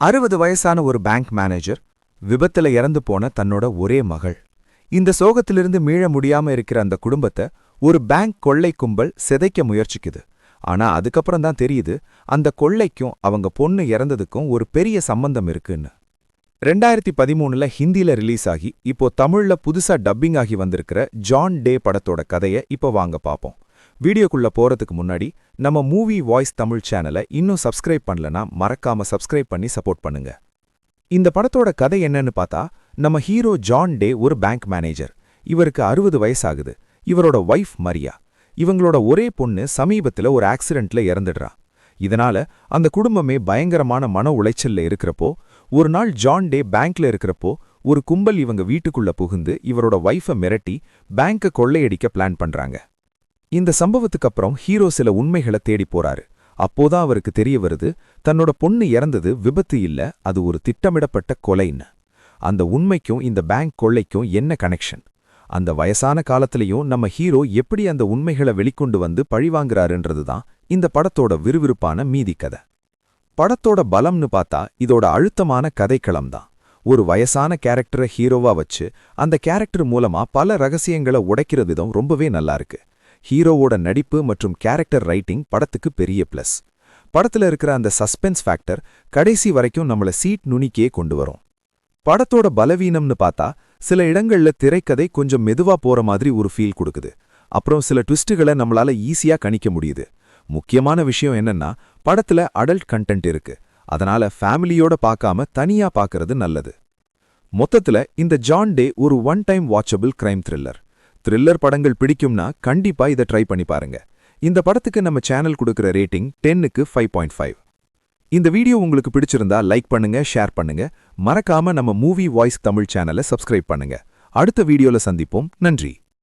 அறுபது வயசான ஒரு பேங்க் மேனேஜர் விபத்துல இறந்து போன தன்னோட ஒரே மகள். இந்த சோகத்திலிருந்து மீள முடியாம இருக்கிற அந்த குடும்பத்தை ஒரு பேங்க் கொள்ளை கும்பல் சிதைக்க முயற்சிக்குது. ஆனா அதுக்கப்புறம் தான் தெரியுது அந்த கொள்ளைக்கும் அவங்க பொண்ணு இறந்ததுக்கும் ஒரு பெரிய சம்பந்தம் இருக்குன்னு. ரெண்டாயிரத்தி பதிமூணுல ஹிந்தில ரிலீஸ் ஆகி இப்போ தமிழ்ல புதுசா டப்பிங் ஆகி வந்திருக்கிற ஜான் டே படத்தோட கதையை இப்போ வாங்க பாப்போம். வீடியோக்குள்ள போறதுக்கு முன்னாடி நம்ம மூவி வாய்ஸ் தமிழ் சேனலை இன்னும் சப்ஸ்கிரைப் பண்ணலனா மறக்காம சப்ஸ்கிரைப் பண்ணி சப்போர்ட் பண்ணுங்க. இந்த படத்தோட கதை என்னன்னு பார்த்தா நம்ம ஹீரோ ஜான் டே ஒரு பேங்க் மேனேஜர். இவருக்கு அறுபது வயசாகுது. இவரோட ஒய்ஃப் மரியா. இவங்களோட ஒரே பொண்ணு சமீபத்துல ஒரு ஆக்சிடென்ட்ல இறந்துடுறா. இதனால அந்த குடும்பமே பயங்கரமான மன உளைச்சல்ல இருக்கிறப்போ ஒரு நாள் ஜான் டே பேங்க்ல இருக்கிறப்போ ஒரு கும்பல் இவங்க வீட்டுக்குள்ள புகுந்து இவரோட ஒய்ஃபை மிரட்டி பேங்கை கொள்ளையடிக்க பிளான் பண்றாங்க. இந்த சம்பவத்துக்கு அப்புறம் ஹீரோ சில உண்மைகளை தேடி போறாரு. அப்போதான் அவருக்கு தெரிய வருது தன்னோட பொண்ணு இறந்தது விபத்து இல்ல அது ஒரு திட்டமிடப்பட்ட கொலைன்னு. அந்த உண்மைக்கும் இந்த பேங்க் கொள்ளைக்கும் என்ன கனெக்ஷன் அந்த வயசான காலத்திலையும் நம்ம ஹீரோ எப்படி அந்த உண்மைகளை வெளிக்கொண்டு வந்து பழிவாங்குறாருன்றது தான் இந்த படத்தோட விறுவிறுப்பான மீதி கதை. படத்தோட பலம்னு பார்த்தா இதோட அழுத்தமான கதைக்களம் தான். ஒரு வயசான கேரக்டரை ஹீரோவா வச்சு அந்த கேரக்டர் மூலமா பல ரகசியங்களை உடைக்கிற விதம் ரொம்பவே நல்லா இருக்கு. ஹீரோவோட நடிப்பு மற்றும் கேரக்டர் ரைட்டிங் படத்துக்கு பெரிய பிளஸ். படத்துல இருக்கிற அந்த சஸ்பென்ஸ் ஃபேக்டர் கடைசி வரைக்கும் நம்மள சீட் நுனிக்கே கொண்டு வரும். படத்தோட பலவீனம்னு பார்த்தா சில இடங்கள்ல திரைக்கதை கொஞ்சம் மெதுவா போற மாதிரி ஒரு ஃபீல் கொடுக்குது. அப்புறம் சில ட்விஸ்ட்டுகளை நம்மளால ஈஸியா கணிக்க முடியுது. முக்கியமான விஷயம் என்னன்னா படத்துல அடல்ட் கண்டென்ட் இருக்கு. அதனால ஃபேமிலியோட பார்க்காம தனியா பார்க்கறது நல்லது. மொத்தத்துல இந்த ஜான் டே ஒரு one time watchable crime thriller thriller படங்கள் பிடிக்கும்னா கண்டிப்பா இதை ட்ரை பண்ணி பாருங்க. இந்த படத்துக்கு நம்ம சேனல் கொடுக்குற ரேட்டிங் டென்னுக்கு ஃபைவ் பாயிண்ட் ஃபைவ் இந்த வீடியோ உங்களுக்கு பிடிச்சிருந்தா லைக் பண்ணுங்க ஷேர் பண்ணுங்க. மறக்காம நம்ம மூவி வாய்ஸ் தமிழ் சேனலை சப்ஸ்கிரைப் பண்ணுங்க. அடுத்த வீடியோல சந்திப்போம். நன்றி.